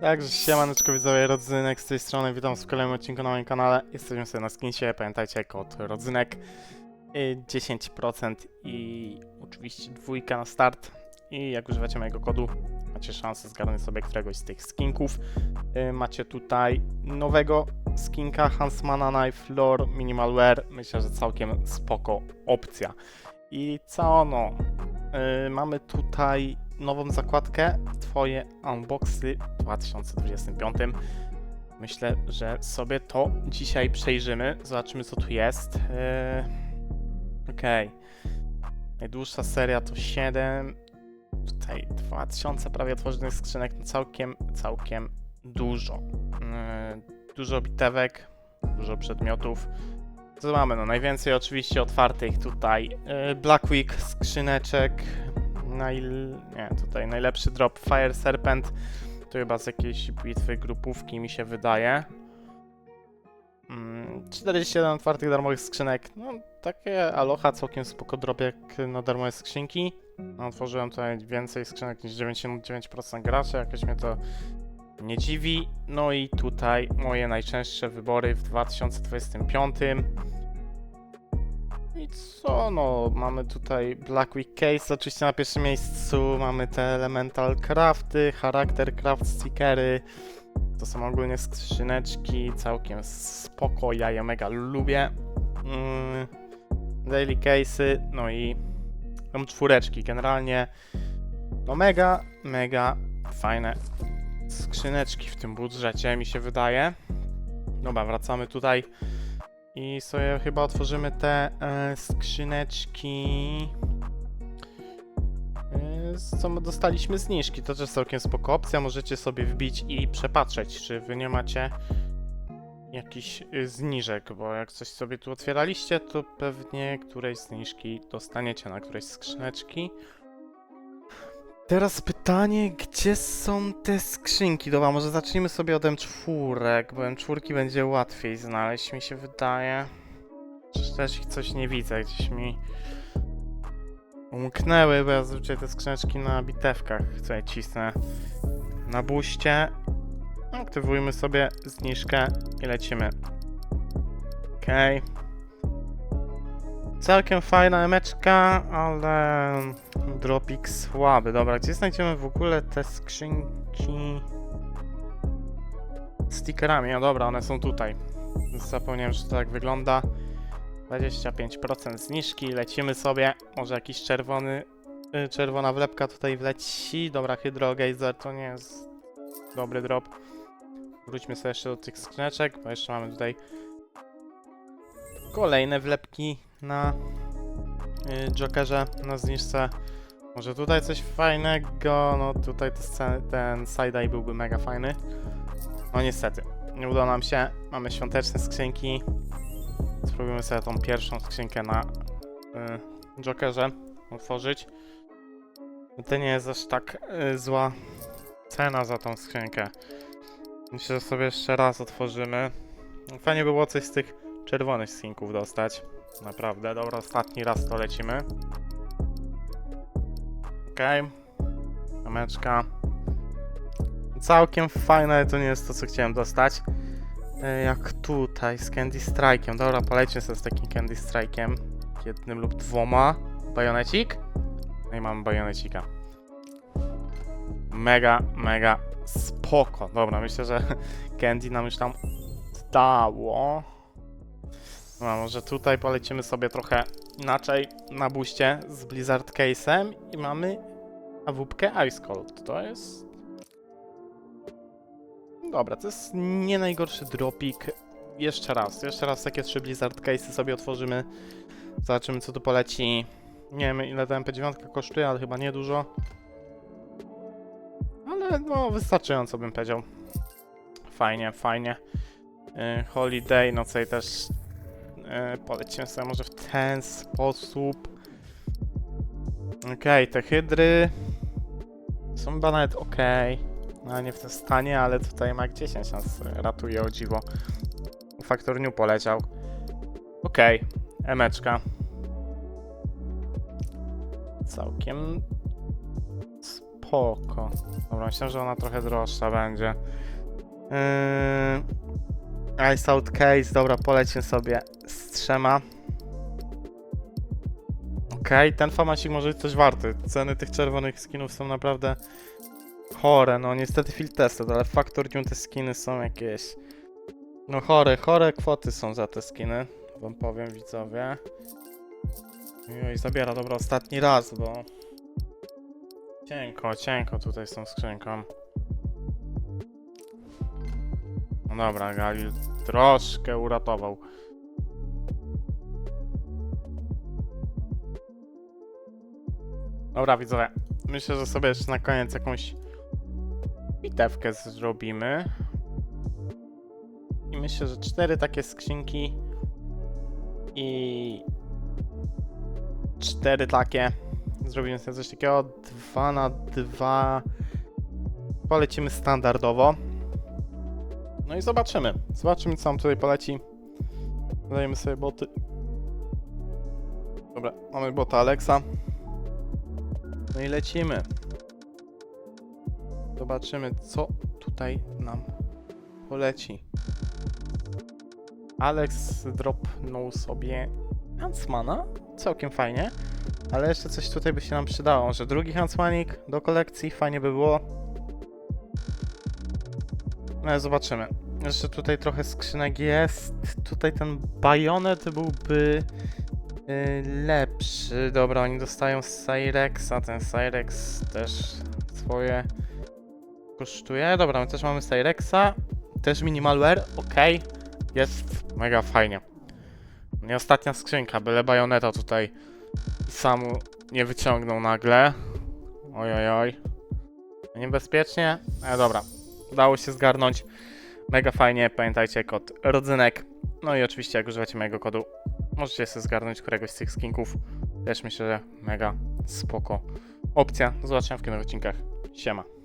Także siemaneczko widzowie, Rodzynek z tej strony, witam w kolejnym odcinku na moim kanale. Jesteśmy sobie na skincie, pamiętajcie kod Rodzynek y, 10% i oczywiście dwójka na start. I jak używacie mojego kodu, macie szansę zgarnąć sobie któregoś z tych skinków. Y, Macie tutaj nowego skinka Hansmana Knife Lore Minimal Wear. Myślę, że całkiem spoko opcja. I co no, y, mamy tutaj nową zakładkę Twoje unboxy w 2025. Myślę, że sobie to dzisiaj przejrzymy. Zobaczymy, co tu jest. Yy... Okej. Najdłuższa seria to 7. Tutaj 2000 prawie otworzonych skrzynek. No całkiem, całkiem dużo. Yy, dużo bitewek, dużo przedmiotów. Co mamy? No najwięcej oczywiście otwartych tutaj. Yy, Black Week, skrzyneczek, Nie, tutaj najlepszy drop Fire Serpent. To chyba z jakiejś bitwy grupówki mi się wydaje. Mm, 47 otwartych darmowych skrzynek. No, takie aloha, całkiem spoko drop jak na darmowe skrzynki. No, otworzyłem tutaj więcej skrzynek niż 99% graczy, jakoś mnie to nie dziwi. No i tutaj moje najczęstsze wybory w 2025. I co no, mamy tutaj Black Week Case, oczywiście na pierwszym miejscu mamy te Elemental Crafty, Charakter Craft Stickery. To są ogólnie skrzyneczki, całkiem spoko, ja je mega lubię. Mm, daily Case'y, no i mam czwóreczki, generalnie no mega, mega fajne skrzyneczki w tym budżecie mi się wydaje. Dobra, wracamy tutaj i sobie chyba otworzymy te e, skrzyneczki. E, co my dostaliśmy zniżki. To też całkiem spoko opcja. Możecie sobie wbić i przepatrzeć, czy wy nie macie jakichś y, zniżek, bo jak coś sobie tu otwieraliście, to pewnie którejś zniżki dostaniecie na którejś skrzyneczki. Teraz pytanie, gdzie są te skrzynki? Dobra, może zacznijmy sobie od M4, bo M4 będzie łatwiej znaleźć, mi się wydaje. Czy też ich coś nie widzę, gdzieś mi umknęły, bo ja zazwyczaj te skrzyneczki na bitewkach tutaj cisnę na buście. Aktywujmy sobie zniżkę i lecimy. Okej. Całkiem fajna emeczka, ale dropik słaby. Dobra, gdzie znajdziemy w ogóle te skrzynki stickerami? No dobra, one są tutaj. Zapomniałem, że to tak wygląda. 25% zniżki, lecimy sobie. Może jakiś czerwony, y, czerwona wlepka tutaj wleci. Dobra, Hydro Geyser to nie jest dobry drop. Wróćmy sobie jeszcze do tych skrzyneczek, bo jeszcze mamy tutaj kolejne wlepki na y, Jokerze na zniżce. Może tutaj coś fajnego, no tutaj ten side-eye byłby mega fajny. No niestety, nie udało nam się. Mamy świąteczne skrzynki. Spróbujemy sobie tą pierwszą skrzynkę na y, Jokerze otworzyć. To nie jest aż tak y, zła cena za tą skrzynkę. Myślę, że sobie jeszcze raz otworzymy. Fajnie by było coś z tych czerwonych skinków dostać. Naprawdę, dobra, ostatni raz to lecimy. Okej. Okay. Kameczka. Całkiem fajne, ale to nie jest to, co chciałem dostać. E, Jak tutaj, z Candy Strike'em. Dobra, polećmy sobie z takim Candy Strike'em. Jednym lub dwoma. Bajonecik? No i mamy bajonecika. Mega, mega spoko. Dobra, myślę, że Candy nam już tam dało. No, może tutaj polecimy sobie trochę inaczej na buście z Blizzard Case'em i mamy awupkę Ice Cold. To jest... Dobra, to jest nie najgorszy dropik. Jeszcze raz, jeszcze raz takie trzy Blizzard Case'y sobie otworzymy. Zobaczymy co tu poleci. Nie wiem ile ta MP9 kosztuje, ale chyba nie dużo. Ale no wystarczająco bym powiedział. Fajnie, fajnie. Yy, Holiday, no tutaj też yy, polecimy sobie może w ten sposób. Okej, te hydry są chyba nawet okej. No nie w tym stanie, ale tutaj Mac 10 nas ratuje o dziwo. Faktor New poleciał. Okej, emeczka. Całkiem spoko. Dobra, myślę, że ona trochę droższa będzie. Yy... Ice Out Case, dobra, polecimy sobie z trzema. Okej, ten famacik może być coś warty. Ceny tych czerwonych skinów są naprawdę chore. No niestety field tested, ale Factor Tune te skiny są jakieś... No chore, chore kwoty są za te skiny. Wam powiem widzowie. Oj, zabiera, dobra, ostatni raz, bo... Cienko, cienko tutaj z tą skrzynką. Dobra, Galil troszkę uratował. Dobra, widzowie. Myślę, że sobie jeszcze na koniec jakąś bitewkę zrobimy. I myślę, że cztery takie skrzynki i cztery takie. Zrobimy sobie coś takiego. Dwa na dwa. Polecimy standardowo. No i zobaczymy. Zobaczymy, co nam tutaj poleci. Dajemy sobie boty. Dobra, mamy bota Alexa. No i lecimy. Zobaczymy, co tutaj nam poleci. Alex dropnął sobie Huntsmana. Całkiem fajnie. Ale jeszcze coś tutaj by się nam przydało. Że drugi Huntsmanik do kolekcji fajnie by było. No zobaczymy. Jeszcze tutaj trochę skrzynek jest. Tutaj ten bajonet byłby yy, lepszy. Dobra, oni dostają Cyrex, a ten Cyrex też swoje kosztuje. Dobra, my też mamy Cyrexa. Też minimalware, ok. Jest mega fajnie. Nie ostatnia skrzynka, byle bajoneta tutaj samu nie wyciągnął nagle. Oj, oj, oj. Niebezpiecznie, ale dobra. Udało się zgarnąć. Mega fajnie. Pamiętajcie kod rodzynek. No i oczywiście jak używacie mojego kodu, możecie sobie zgarnąć któregoś z tych skinków. Też myślę, że mega spoko opcja. Do zobaczenia w kolejnych odcinkach. Siema.